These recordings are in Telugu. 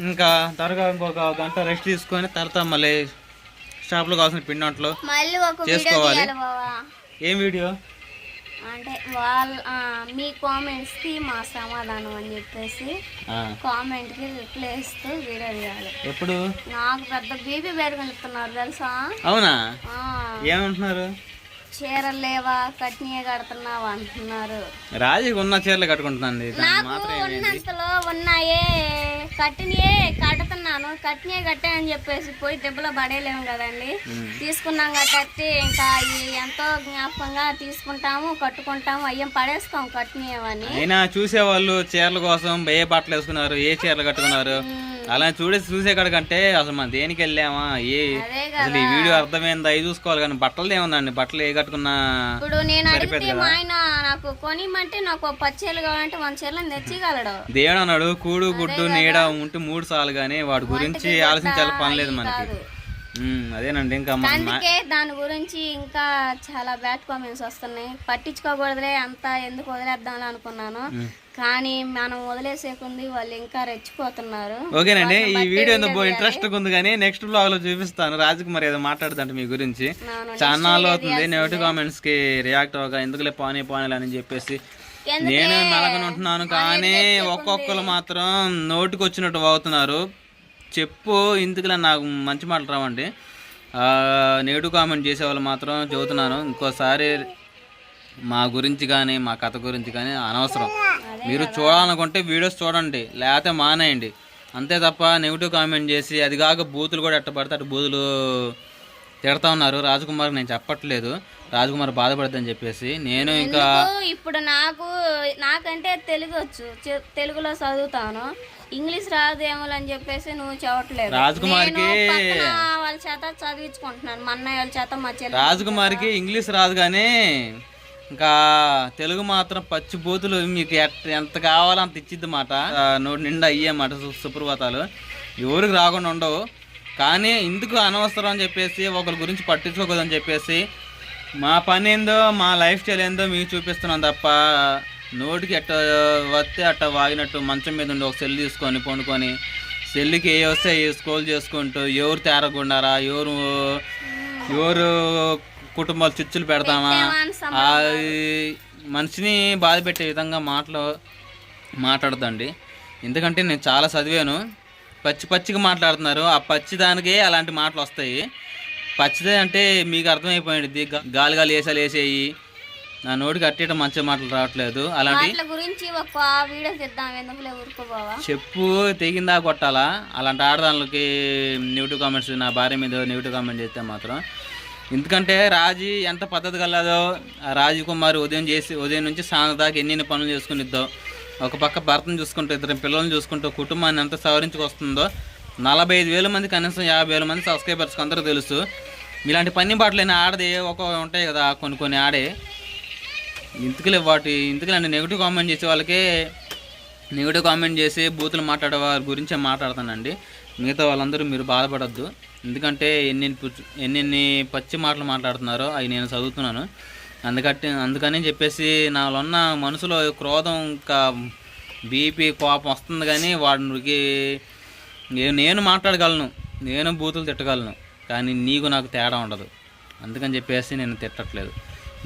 ఇంకా త్వరగా ఇంకొక గంట రెస్ట్ తీసుకొని తర్వాత మళ్ళీ షాప్లో కావాల్సిన పిండి వంటలు చేసుకోవాలి. ఏం వీడియో? అంటే వాళ్ళ మీ కామెంట్స్కి మా సమాధానం అని చెప్పేసి ఆ, కామెంట్కి రిప్లై ఇస్తూ వీడియో తీయాలి. ఎప్పుడు? నాకు పెద్ద బీపీ పెరుగుతున్నారు తెలుసా? అవునా? ఏమంటున్నారు? చీరలు లేవా కట్నీయే కడుతున్నావా అంటున్నారు. రాజీకి ఉన్న చీరలు కట్టుకుంటుందండి దానికి నాకు ఉన్నంతలో ఉన్నాయే. కట్టినయే కడుతున్నాను. కట్టినయే కట్టాయని చెప్పేసి పోయి దెబ్బలో పడేయలేము కదండి. తీసుకున్నాం కట్టి ఇంకా ఎంతో జ్ఞాపకంగా తీసుకుంటాము కట్టుకుంటాము అయ్యం పడేస్తాం కట్టినవని అయినా చూసేవాళ్ళు చీరల కోసం ఏ బట్టలు వేసుకున్నారు ఏ చీరలు కట్టుకున్నారు? అలా చూడే చూసే కాడకంటే అసలు మనం దేనికి వెళ్ళామా? ఏ అసలు ఈ వీడియో అర్థమైందా? అవి చూసుకోవాలి కానీ బట్టలు ఏముందండి? బట్టలు ఏ కట్టుకున్నా ఇప్పుడు నేను అడిగితే మా ఆయన నాకు కొనిమంటే నాకు కావాలంటే మన చీరలను తెచ్చిగలడు దేవుడు అన్నాడు కూడు గుడ్డు నీడ ఉంటే మూడు సార్లు కానీ వాడి గురించి ఆలోచించాలి పని లేదు మనకి. అదేనండి ఇంకా అందుకే దాని గురించి ఇంకా చాలా బ్యాడ్ కామెంట్స్ వస్తున్నాయి. పట్టించుకోకూడదులే అంతా ఎందుకు వదిలేద్దాం అనుకున్నాను. కానీ మనం వదిలేసేకుంది వాళ్ళు ఇంకా రెచ్చిపోతున్నారు. ఓకేనండి ఈ వీడియో ఎందుకు ఇంట్రెస్ట్ ఉంది కానీ నెక్స్ట్ బ్లాగ్లో చూపిస్తాను రాజకుమార్ ఏదో మాట్లాడుతుంట మీ గురించి. చాలా అవుతుంది నెగిటివ్ కామెంట్స్కి రియాక్ట్ అవ్వగా ఎందుకులే పానీ పానీలు అని చెప్పేసి? నేను నలగని ఉంటున్నాను కానీ ఒక్కొక్కరు మాత్రం నోటికి వచ్చినట్టు అవుతున్నారు. చెప్పు ఇందుకులా నాకు మంచి మాటలు రావండి. నెగిటివ్ కామెంట్ చేసే వాళ్ళు మాత్రం చదువుతున్నాను. ఇంకోసారి మా గురించి కానీ మా కథ గురించి కానీ అనవసరం. మీరు చూడాలనుకుంటే వీడియోస్ చూడండి లేకపోతే మానేయండి. అంతే తప్ప నెగిటివ్ కామెంట్ చేసి అది కాక బూతులు కూడా ఎట్ట పడితే అటు బూతులు తిడతా ఉన్నారు. రాజకుమార్ నేను చెప్పట్లేదు. రాజకుమార్ బాధపడద్దని చెప్పేసి నేను ఇంకా ఇప్పుడు నాకు నాకంటే తెలుగు వచ్చు తెలుగులో చదువుతాను. ఇంగ్లీష్ రాదేమో అని చెప్పేసి నువ్వు చెప్పట్లేదు రాజకుమార్కి వాళ్ళ చేత చదివించుకుంటున్నాను. మా అన్నయ్య వాళ్ళ చేత మా చెల్లి రాజకుమార్కి ఇంగ్లీష్ రాదు కానీ ఇంకా తెలుగు మాత్రం పచ్చి బూతులు మీకు ఎంత కావాలో అంత ఇచ్చిద్ది మాట. నోటి నిండా అయ్యే మాట సు- సుప్రభాతాలు. ఎవరికి రాకుండా ఉండవు. కానీ ఎందుకు అనవసరం అని చెప్పేసి ఒకరి గురించి పట్టించుకోకూడదని చెప్పేసి మా పని ఏందో మా లైఫ్ స్టైల్ ఏందో మీకు చూపిస్తున్నాం తప్ప నోటికి ఎట్ట వస్తే అట్ట వాగినట్టు మంచం మీద ఉండి ఒక సెల్ తీసుకొని పండుకొని సెల్లుకి ఏ వస్తే స్క్రోల్ చేసుకుంటూ ఎవరు తేరగుండారా ఎవరు ఎవరు కుటుంబాలు చిచ్చులు పెడతామా ఆ మనిషిని బాధ పెట్టే విధంగా మాటలు మాట్లాడదండి ఎందుకంటే నేను చాలా చదివాను. పచ్చి పచ్చిగా మాట్లాడుతున్నారు. ఆ పచ్చి దానికే అలాంటి మాటలు వస్తాయి. పచ్చిదే అంటే మీకు అర్థమైపోయింది. గాలి గాలి వేసాలు వేసేయి. నా నోటికి అట్టేట మంచి మాటలు రావట్లేదు. అలాంటి గురించి ఒక వీడియో తెద్దాం ఎందుకులే ఊరుకోబావా చెప్పు తెగిందా కొట్టాలా? అలాంటి ఆడదానికి నెగిటివ్ కామెంట్స్ నా భార్య మీద నెగిటివ్ కామెంట్ చేస్తే మాత్రం. ఎందుకంటే రాజీ ఎంత పద్ధతి కలదో ఆ రాజీ కుమార్ ఉదయం చేసి ఉదయం నుంచి సాయంత్రం దాకా ఎన్ని పనులు చేసుకునిద్దో ఒక పక్క భర్తను చూసుకుంటూ ఇద్దరు పిల్లల్ని చూసుకుంటూ కుటుంబాన్ని ఎంత సవరించుకొస్తుందో నలభై ఐదు వేల మంది కనీసం యాభై వేల మంది సబ్స్క్రైబర్స్కి అందరూ తెలుసు. ఇలాంటి పని బాటలేని ఆడది ఒక ఉంటాయి కదా కొన్ని కొన్ని ఆడే. ఇంతకులే వాటి ఇందుకులే నెగిటివ్ కామెంట్ చేసే వాళ్ళకే నెగిటివ్ కామెంట్ చేసి బూతులు మాట్లాడే వారి గురించే మాట్లాడతానండి. మిగతా వాళ్ళందరూ మీరు బాధపడద్దు. ఎందుకంటే ఎన్ని ఎన్నెన్ని పచ్చి మాటలు మాట్లాడుతున్నారో అవి నేను చదువుతున్నాను. అందుకట్టి అందుకని చెప్పేసి నాలో ఉన్న మనసులో క్రోధం ఇంకా బీపీ కోపం వస్తుంది కానీ వాడికి నేను మాట్లాడగలను. నేను బూతులు తిట్టగలను. కానీ నీకు నాకు తేడా ఉండదు. అందుకని చెప్పేసి నేను తిట్టట్లేదు.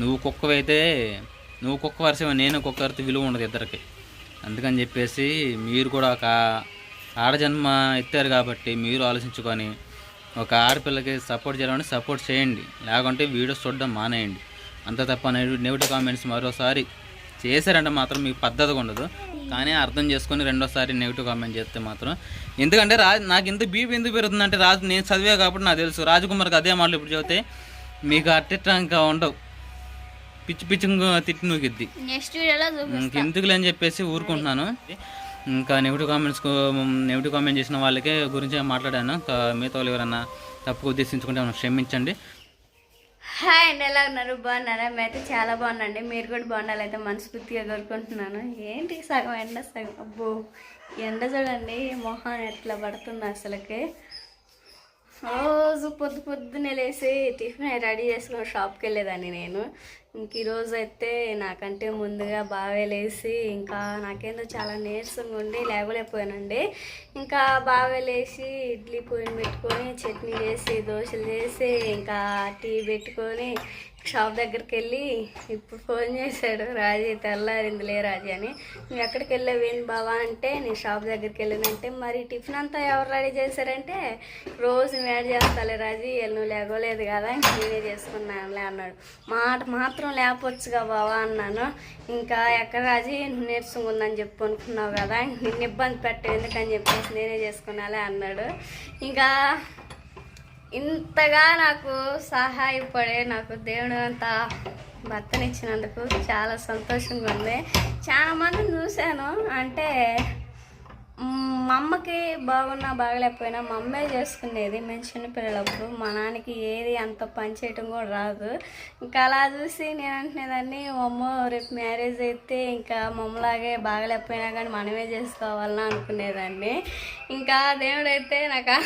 నువ్వు కుక్కవైతే నువ్వు కుక్క వరుస నేను కుక్క వరితే విలువ ఉండదు ఇద్దరికి. అందుకని చెప్పేసి మీరు కూడా ఒక ఆడజన్మ ఎత్తారు కాబట్టి మీరు ఆలోచించుకొని ఒక ఆడపిల్లకి సపోర్ట్ చేయాలని సపోర్ట్ చేయండి. లేకుంటే వీడియోస్ చూడడం మానేయండి. అంత తప్ప నెగిటివ్ కామెంట్స్ మరోసారి చేశారంటే మాత్రం మీకు పద్ధతిగా ఉండదు. కానీ అర్థం చేసుకొని రెండోసారి నెగిటివ్ కామెంట్ చేస్తే మాత్రం ఎందుకంటే రాజు నాకు ఇంత బీపీ ఎందుకు పెరుగుతుందంటే రాజు నేను చదివా కాబట్టి నాకు తెలుసు. రాజకుమార్కి అదే మాటలు ఇప్పుడు చదివితే మీకు అట్టిట్లా ఇంకా ఉండవు. పిచ్చి పిచ్చి తిట్టి నూకిద్ది. నెక్స్ట్ వీడియోలో ఇంకెందుకులే అని చెప్పేసి ఊరుకుంటున్నాను. ఇంకా నెగిటివ్ కామెంట్స్ నెగిటివ్ కామెంట్ చేసిన వాళ్ళకే గురించి మాట్లాడాను. ఇంకా మిగతా వాళ్ళు ఎవరన్నా తప్పుగా ఉద్దేశించుకుంటే మనం క్షమించండి. హాయ్ అండి ఎలా ఉన్నారు? బాగున్నారా? మేమైతే చాలా బాగున్నాండి మీరు కూడా బాగుండాలైతే మనస్ఫూర్తిగా కోరుకుంటున్నాను. ఏంటి సగం ఎండ సగం? అబ్బో ఎండ చూడండి మొహం ఎట్లా పడుతుంది అసలుకి. రోజు పొద్దు పొద్దున్నే లేసి టిఫిన్ రెడీ చేసుకుని షాప్కి వెళ్ళేదాన్ని నేను. ఇంక ఈరోజు అయితే నాకంటే ముందుగా బాగా లేసి ఇంకా నాకేందో చాలా నీరసంగా ఉండి లేవలేకపోయానండి. ఇంకా బాగా లేచి ఇడ్లీ పొయ్యి పెట్టుకొని చట్నీ చేసి దోశలు చేసి ఇంకా టీ పెట్టుకొని షాప్ దగ్గరికి వెళ్ళి ఇప్పుడు ఫోన్ చేశాడు రాజీ తెల్లారింది లే రాజీ అని. నువ్వు ఎక్కడికి వెళ్ళావేంటి బావా? అంటే నేను షాప్ దగ్గరికి వెళ్ళానంటే మరి టిఫిన్ అంతా ఎవరు రెడీ చేశారంటే రోజు వేడి యాడ్ చేస్తాలే రాజీ వీళ్ళు నువ్వు లేగలేదు కదా ఇంక నేనే చేసుకున్నానులే అన్నాడు. మాట మాత్రం లేపొచ్చుగా బావా అన్నాను. ఇంకా ఎక్కడ రాజీ? నువ్వు నేర్చుకుందని ఉందని చెప్పు అనుకున్నావు కదా నిన్ను ఇబ్బంది పెట్టు ఎందుకని చెప్పేసి నేనే చేసుకున్నాలే అన్నాడు. ఇంకా ఇంతగా నాకు సహాయపడే నాకు దేవుడు అంత భర్తనిచ్చినందుకు చాలా సంతోషంగా ఉంది. చాలామంది చూశాను. అంటే మా అమ్మకి బాగున్నా బాగలేకపోయినా మా అమ్మే చేసుకునేది మేము చిన్నపిల్లలప్పుడు. మా నాన్నకి ఏది అంత పని చేయటం కూడా రాదు. ఇంకా అలా చూసి నేను అంటునేదాన్ని మా అమ్మ రేపు మ్యారేజ్ అయితే ఇంకా మమ్మలాగే బాగలేకపోయినా కానీ మనమే చేసుకోవాలని అనుకునేదాన్ని. ఇంకా దేవుడైతే నాకు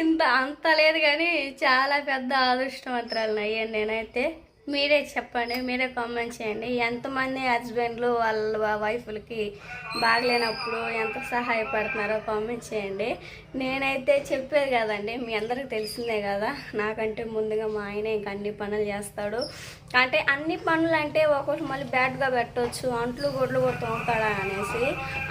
ఇంత అంత లేదు కానీ చాలా పెద్ద అదృష్టవంతురాలు అయ్యాను నేనైతే. మీరే చెప్పండి మీరే కామెంట్ చేయండి. ఎంతమంది హస్బెండ్లు వాళ్ళ వైఫ్లకి బాగలేనప్పుడు ఎంత సహాయపడుతున్నారో కామెంట్ చేయండి. నేనైతే చెప్పేది కదండి మీ అందరికి తెలిసిందే కదా. నాకంటే ముందుగా మా ఆయన ఇంక అన్ని పనులు చేస్తాడు. అంటే అన్ని పనులు అంటే ఒక్కొక్కటి మళ్ళీ బ్యాడ్గా పెట్టవచ్చు అంట్లు గొడ్లు కొడుతూ ఉంటాడా అనేసి.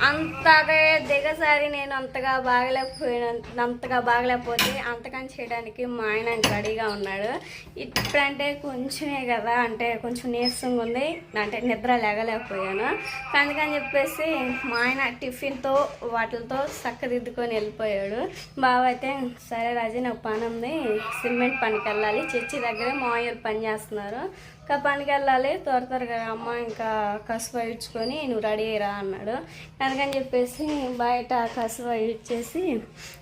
అంతగా దిగసారి నేను అంతగా బాగలేకపోయిన అంతగా బాగలేకపోతే అంతకని చేయడానికి మా ఆయన రెడీగా ఉన్నాడు. ఇప్పుడంటే కొంచెమే కదా అంటే కొంచెం నీరసంగా ఉంది అంటే నిద్ర లేగలేకపోయాను. అందుకని చెప్పేసి మా ఆయన టిఫిన్తో వాటితో చక్కదిద్దుకొని వెళ్ళిపోయాడు. బావ అయితే సరే రాజీ నాకు పని ఉంది. సిమెంట్ పనికి వెళ్ళాలి చర్చి దగ్గరే మాయూరు పని చేస్తున్నారు. ఇంకా పనికి వెళ్ళాలి త్వర త్వరగా అమ్మ ఇంకా కసువ ఇడ్చుకొని నువ్వు రెడీ రా అన్నాడు. కనుకని చెప్పేసి బయట కసువ ఇచ్చేసి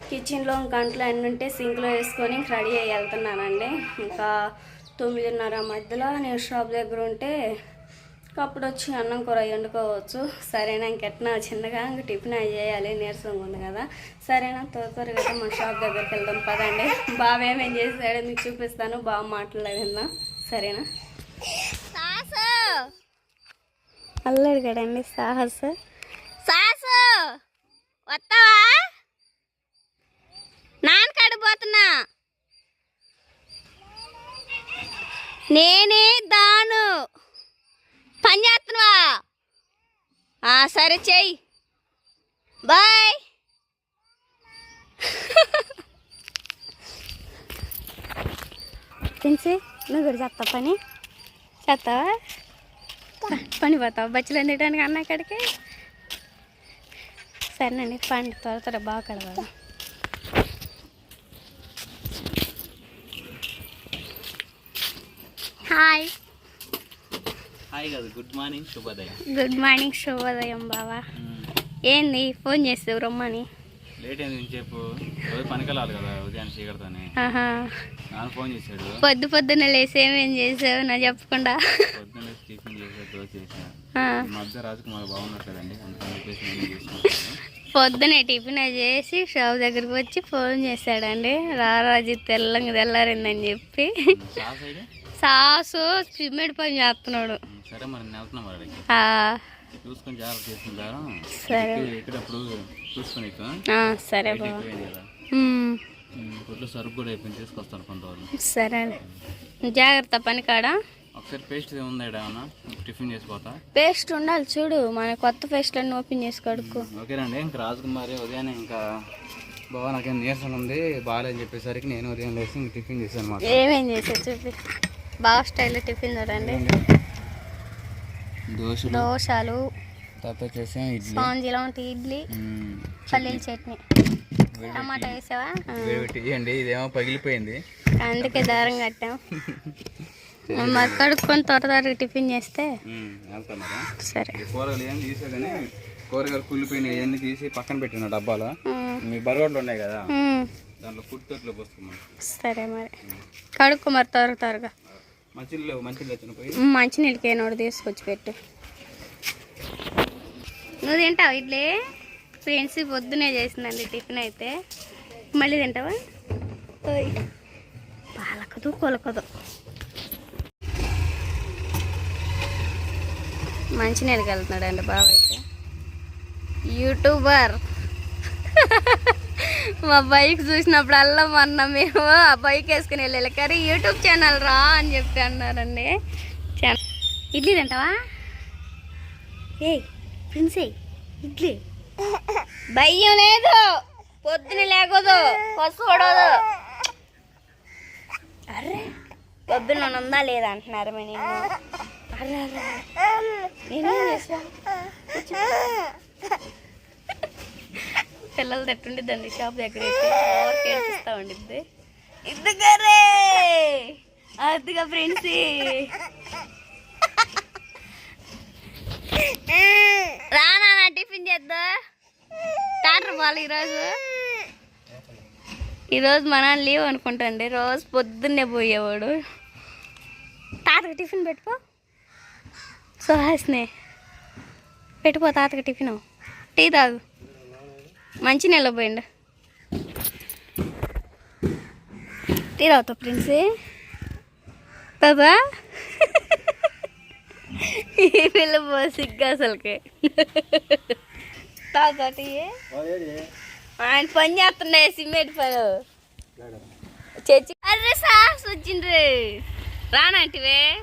కిచెన్లో గంటలు అన్నీ ఉంటే సింక్లో వేసుకొని ఇంక రెడీ అయ్యి వెళ్తున్నానండి. ఇంకా తొమ్మిదిన్నర మధ్యలో నేను షాప్ దగ్గర ఉంటే అప్పుడు వచ్చి అన్నం కూర వండుకోవచ్చు. సరేనా ఇంకెట్నా చిన్నగా ఇంక టిఫిన్ అవి చేయాలి నీరసంగా ఉంది కదా. సరేనా త్వర త్వరగా మన షాప్ దగ్గరికి వెళ్దాం పదండి. బావ ఏమేం చేశాడో మీకు చూపిస్తాను బాగా మాట్లాడేదా సరేనా? సాసు అల్లడు కదండి సాహస్. సాసు వస్తావా? నాన్న కడిపోతున్నా నేనే దాను పని చేస్తున్నావా చెయ్యి. బాయ్. తెలిసి నువ్వు కూడా చేస్తావు పని? చేస్తావా? పని పోతావు? బచ్చలు తినడానికి అన్న ఇక్కడికి సరేనండి పండి త్వర త్వర బాగా కడవాలి. హాయ్. హాయ్ కదా గుడ్ మార్నింగ్ శుభోదయం. గుడ్ మార్నింగ్ శుభోదయం బావా. ఏంది ఫోన్ చేస్తావు రమ్మని. లేట్ అయింది చెప్పు రోజు పనికి వెళ్ళాలి కదా ఉదయాన్ని నాన్న ఫోన్ చేశాడు. పొద్దు పొద్దున్న లేసి ఏమేం చేసావు నా చెప్పకుండా. పొద్దున్న టిఫిన్ చేశాడు దోశ చేశాను ఆ, ఈ మధ్య రాజకుమార్ బాగున్నట్లేదండి అందుకని చెప్పేసి నేను చేసుకుంటాను పొద్దునే టిఫిన్ చేసి షాప్ దగ్గరికి వచ్చి ఫోన్ చేశాడండి. రారాజు తెల్లంగా తెల్లారిందని చెప్పి. సాస్ సిమెంట్ పని చేస్తున్నాడు. సరే మరి చూసుకొని జాగ్రత్త చేసుకుంటారు? సరే. ఎక్కడప్పుడు చూసుకొని సరే కొట్లో సరుకు కూడా అయిపోయింది తీసుకొస్తాను కొంతవరకు. సరే. జాగ్రత్త పని కాడ. ఒకసారి పేస్ట్ ఉంది టిఫిన్ చేసిపోతా. పేస్ట్ ఉండాలి చూడు మన కొత్త పేస్ట్ అన్ని ఓపెన్ చేసి కడుక్కో. ఓకేనండి ఇంకా రాజకుమారి ఉదయాన్నే ఇంకా బాగా నాకేం నీరసం ఉంది బాగాలేదని చెప్పేసరికి నేను ఉదయం లేసి టిఫిన్ చేశాను ఏమేం చేసావు చూపి. బాగా స్టైల్లో టిఫిన్ చూడండి. దోశలు. తర్వాత వచ్చేసి ఇడ్లీ. పల్లీల చట్నీ. టమాటా వేసావా? ఇదేమో పగిలిపోయింది. అందుకే దారం కట్టాం. మరి కడుక్కొని త్వర త్వరగా టిఫిన్ చేస్తే? సరే. కూరగాయలు ఏం తీసా కానీ కూరగాయలు కుళ్ళిపోయినాయి ఇవన్నీ తీసి పక్కన పెట్టిన డబ్బాలో. మీ బరగడ్లు ఉన్నాయి కదా. దాంట్లో తోటలో పోసుకోమని సరే మరి. కడుక్కో మరి త్వర త్వరగా. మంచినీళ్ళకి నోడు తీసుకొచ్చి పెట్టు. నువ్వు తింటావు ఇడ్లీ? ఫ్రెండ్స్ పొద్దునే చేసిందండి టిఫిన్ అయితే. మళ్ళీ తింటావా? పాలకదు కొలకదు. మంచినీళ్ళకి వెళ్తున్నాడు అండి బాబు అయితే. యూట్యూబర్. మా బైక్ చూసినప్పుడల్లా మొన్న మేము ఆ బైక్ వేసుకుని వెళ్ళాలి. కానీ యూట్యూబ్ ఛానల్ రా అని చెప్పి అన్నారండి. ఇడ్లీ తింటావా? ఏ ప్రిన్సే ఇడ్లీ. భయం లేదు. పొద్దున లేకదు పసు పడదు అర్రే పొద్దున ఉందా లేదా అంటున్నారు మరి నేను అర్రే అర్రే నేనేం చేసా పిల్లలు తట్టుండిద్దండి షాప్ దగ్గర ఏడిపిస్తా ఉండిద్ది. ఇద్దగారే అద్దుగా ఫ్రెండ్స్. రానా నా టిఫిన్ చేద్దా? టాటర్ వాళ్ళు ఈరోజు? ఈరోజు మన లీవ్ అనుకుంటండి రోజు పొద్దున్నే పోయేవాడు. తాతకి టిఫిన్ పెట్టుకో సుహాస్నే పెట్టుకో తాతకి టిఫిన్. టీ తాగు. మంచి నెల పోయిండు. Tea prince. బాబా. ఈ పిల్ల సిగ్గా అసలుకి. తాగటి ఆయన పని చేస్తున్నాయి సిమెంట్ పని చచ్చి అరే సాస్ వచ్చిండ్రు. రానంటివే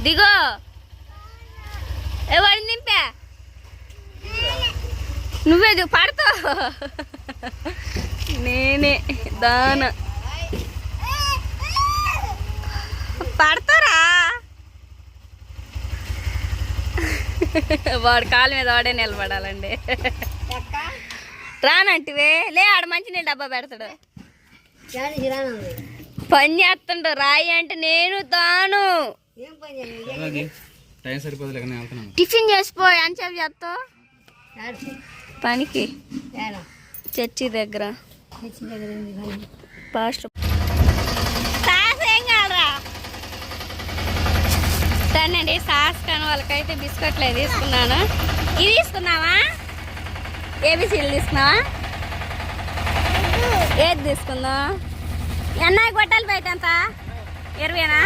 దిగో. ఎవరిని నింపా నువ్వే పడతావు నేనే దాన. పడతారా? వాడు కాలు మీద వాడే నిలబడాలండి. రానంటివే లే ఆడ మంచి నీళ్ళు డబ్బా పెడతాడు. పని చేస్తుండు రాయి అంటే నేను తాను టిఫిన్ చేసిపోయి అని చెప్పి చేస్తావు పనికి చర్చి దగ్గర పాస్టర్ ఏం కాదురా? సరేనండి సాస్ కానీ వాళ్ళకైతే బిస్కెట్లు అవి తీసుకున్నాను. ఇవి తీసుకున్నావా? ఏబిసీలు తీసుకున్నావా? ఏది తీసుకుందాం? ఎన్నాయి గొట్టాలు బయట ఎంత ఇరవైనా?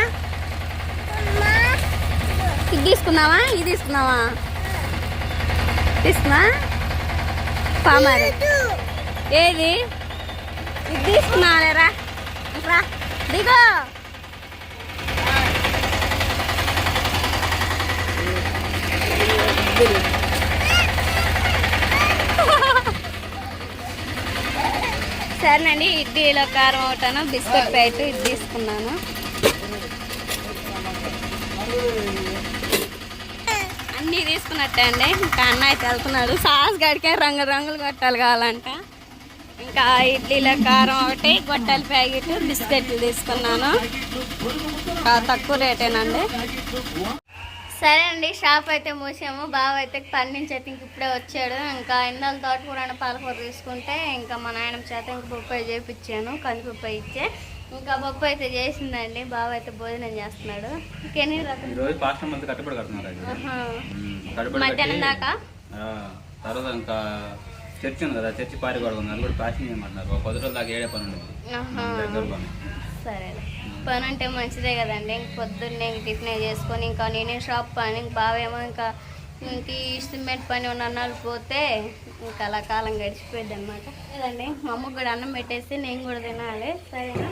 ఇది తీసుకున్నావా? ఇది తీసుకున్నావా? తీసుకున్నా పామారు. ఏది? ఇది తీసుకున్నావాలేరా రా దిగో. సరేనండి ఇడ్లీలో కారం ఒకటాను బిస్కెట్ ప్యాకెట్ ఇది తీసుకున్నాను. అన్నీ తీసుకున్నట్టే అండి. ఇంకా అన్న అయితే వెళ్తున్నాడు. సాస్ గడికే రంగు రంగులు గొట్టాలు కావాలంట. ఇంకా ఇడ్లీలో కారం ఒకటి గొట్టాల ప్యాకెట్ బిస్కెట్లు తీసుకున్నాను. తక్కువ రేటేనండి. సరే అండి షాప్ అయితే మూసాము. బావ అయితే పని నుంచి అయితే ఇంక ఇప్పుడే వచ్చాడు. ఇంకా ఇందాల తోట కూడా పాలకూర తీసుకుంటే ఇంకా మా నాయన చేత ఇంక బొప్పాయి చేపించాను కందిపప్పాయి ఇచ్చే ఇంకా బొప్పాయి అయితే చేసిందండి. బావ అయితే భోజనం చేస్తున్నాడు. ఇంకెన్ని ఈరోజు పాస్టర్ కట్టుబడి కడుతున్నారు మధ్యాహ్నం దాకా? తర్వాత ఇంకా చర్చి ఉంది కదా చర్చి పారి కూడా ఉంది. అది కూడా చేయమంటున్నారు. పది రోజుల దాకా ఏడే పని పని. సరే. పని అంటే మంచిదే కదండి. ఇంక పొద్దున్నే ఇంక టిఫిన్ చేసుకొని ఇంకా నేనే షాప్ పని ఇంక బావేమో ఇంకా ఇంక ఈ సిమెంట్ పని ఉన్న అన్నాలు పోతే ఇంకా అలా కాలం గడిచిపోయింది అనమాట లేదండి మా అమ్మకు కూడా అన్నం పెట్టేసి నేను కూడా తినాలి. సరేనా?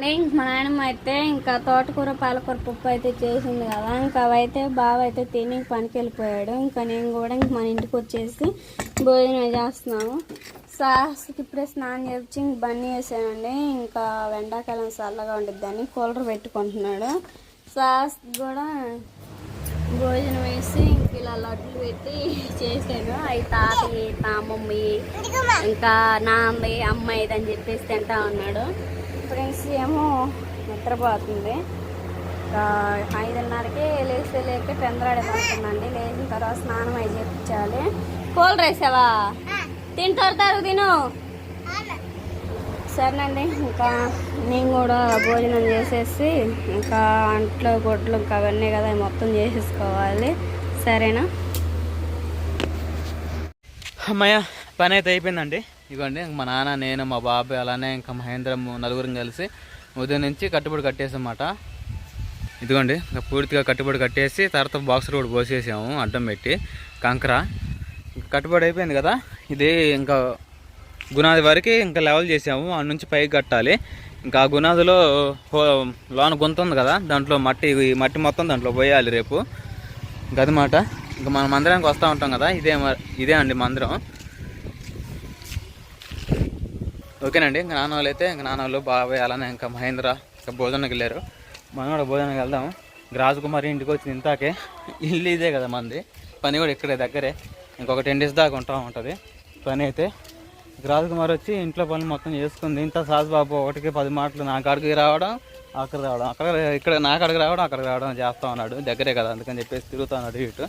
మా నాయనమ్మ అయితే ఇంకా తోటకూర పాలకూర పప్పు అయితే చేసింది కదా. ఇంకా అవైతే బావ అయితే తిని పనికి వెళ్ళిపోయాడు ఇంకా నేను కూడా ఇంక మన ఇంటికి వచ్చేసి భోజనం చేస్తున్నాము. సాస్కి ఇప్పుడే స్నానం చేపించి ఇంక బన్నీ వేసానండి. ఇంకా ఎండాకాలం చల్లగా ఉండిద్దని కూలర్ పెట్టుకుంటున్నాడు. సాస్ కూడా భోజనం వేసి ఇంక ఇలా లడ్లు పెట్టి చేశాను. అవి తాతయ్య తామమ్మి ఇంకా నాన్నది అమ్మాయిది అని చెప్పేసి తింటా ఉన్నాడు. ఫ్రెండ్స్ ఏమో నిద్రపోతుంది. ఇంకా ఐదున్నరకి లేచి లేక పెందరాడి పడుతుందండి లేచిన తర్వాత స్నానం అయి చేపించాలి. కూల్ రేసావా? తింటారు తరుగు తిను. సరేనండి ఇంకా నేను కూడా భోజనం చేసేసి ఇంకా అంట్లో గొడ్లు ఇంకా అవన్నీ కదా మొత్తం చేసేసుకోవాలి. సరేనా? అమ్మయ్య పని అయితే అయిపోయిందండి. ఇదిగోండి మా నాన్న నేను మా బాబాయ్ అలానే ఇంకా మహేంద్రం నలుగురం కలిసి ఉదయం నుంచి కట్టుబడి కట్టేసామాట. ఇదిగోండి పూర్తిగా కట్టుబడి కట్టేసి తర్వాత బాక్స్ రోడ్ పోసేసాము అడ్డం పెట్టి. కంకర కట్టుబడి అయిపోయింది కదా. ఇది ఇంకా గునాది వరకు ఇంకా లెవెల్ చేసాము ఆ నుంచి పైకి కట్టాలి. ఇంకా ఆ గునాదిలో హో- లోన గుంత ఉంది కదా దాంట్లో మట్టి ఈ మట్టి మొత్తం దాంట్లో పోయాలి రేపు. గదిమాట. ఇంకా మనం మందిరానికి వస్తూ ఉంటాం కదా ఇదే మ- ఇదే అండి మందిరం. ఓకేనండి ఇంకా నాన్న వాళ్ళు అయితే ఇంకా నాన్న వాళ్ళు బాబాయ్ అలానే ఇంకా మహేంద్ర ఇంకా భోజనానికి వెళ్ళారు. మనం కూడా భోజనానికి వెళ్దాం. రాజకుమారి ఇంటికి వచ్చింది ఇంతాకే. ఇల్లు ఇదే కదా మంది పని కూడా ఇక్కడే దగ్గరే. ఇంకొక టెన్ డేస్ దాకా ఉంటా ఉంటుంది. పని అయితే రాజకుమార్ రాజకుమారి వచ్చి ఇంట్లో పనులు మొత్తం చేసుకుంది. ఇంత సాజుబాబు ఒకటికి పది మాటలు నా కాడికి రావడం అక్కడ రావడం. అక్కడ ఇక్కడ నా కాడికి రావడం అక్కడికి రావడం చేస్తా ఉన్నాడు. దగ్గరే కదా అందుకని చెప్పేసి తిరుగుతా ఉన్నాడు ఇటు.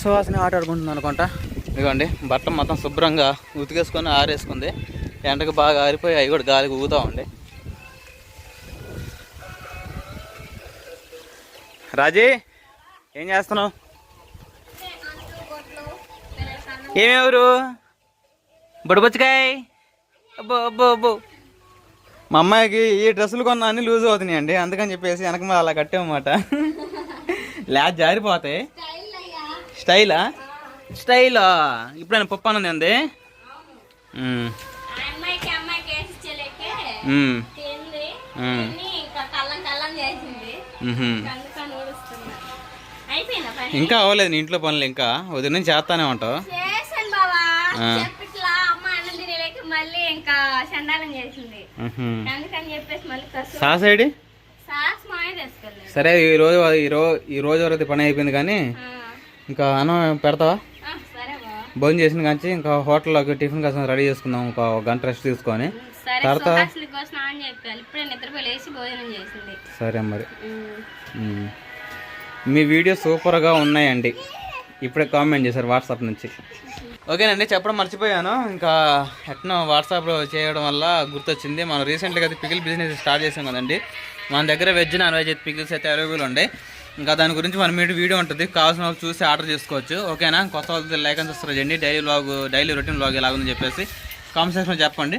సో అసలు ఆట ఆడుకుంటుంది అనుకుంటా. ఇదిగోండి బట్టలు మొత్తం శుభ్రంగా ఉతికేసుకొని ఆరేసుకుంది. ఎండకు బాగా ఆరిపోయి అవి కూడా గాలికి ఊగుతూ ఉండే. రాజీ ఏం చేస్తున్నావు? ఏమెవరు? బుడబుచ్చకాయ్? అబ్బో అబ్బో అబ్బో. మా అమ్మాయికి ఈ డ్రెస్సులు కొన్నా అన్ని లూజ్ అవుతున్నాయండి అందుకని చెప్పేసి వెనక మీద అలా కట్టామన్నమాట. లేక జారిపోతాయి. స్టైలా స్టైలా? ఇప్పుడైనా పప్పు అన్నది అంది ఇంకా అవ్వలేదు నీ ఇంట్లో పనులు ఇంకా. ఉదయం నుంచి చేస్తానే ఉంటావు. సరే ఈ రోజు ఈ రోజు వరకు పని అయిపోయింది కానీ ఇంకా అన్నం పెడతావా? భోజనం చేసిన కానీ ఇంకా హోటల్లోకి టిఫిన్ కోసం రెడీ చేసుకుందాం ఒక గంట రెస్ట్ తీసుకొని. సరే తర్వాత? సుహాసిని కోసం అని చెప్పాను ఇప్పుడే నిద్రపోయి లేచి భోజనం చేసింది. సరే మరి. మీ వీడియో సూపర్గా ఉన్నాయండి. ఇప్పుడే కామెంట్ చేశారు వాట్సాప్ నుంచి. ఓకేనండి చెప్పడం మర్చిపోయాను. ఇంకా ఎట్నో వాట్సాప్లో చేయడం వల్ల గుర్తొచ్చింది. మనం రీసెంట్గా అయితే పికిల్ బిజినెస్ స్టార్ట్ చేసాం కదండి. మన దగ్గర వెజ్ నాన్ వెజ్ అయితే పికిల్స్ అయితే అవైలబుల్ ఉండే. ఇంకా దాని గురించి మన మీద వీడియో ఉంటుంది. కావాల్సిన వాళ్ళు చూసి ఆర్డర్ చేసుకోవచ్చు. ఓకేనా? కొత్త వాళ్ళకి లైక్ అని సబ్స్క్రైబ్ చేయండి. Daily vlog daily routine vlog ఎలాగుందని చెప్పేసి కామెంట్ సెక్షన్లో చెప్పండి.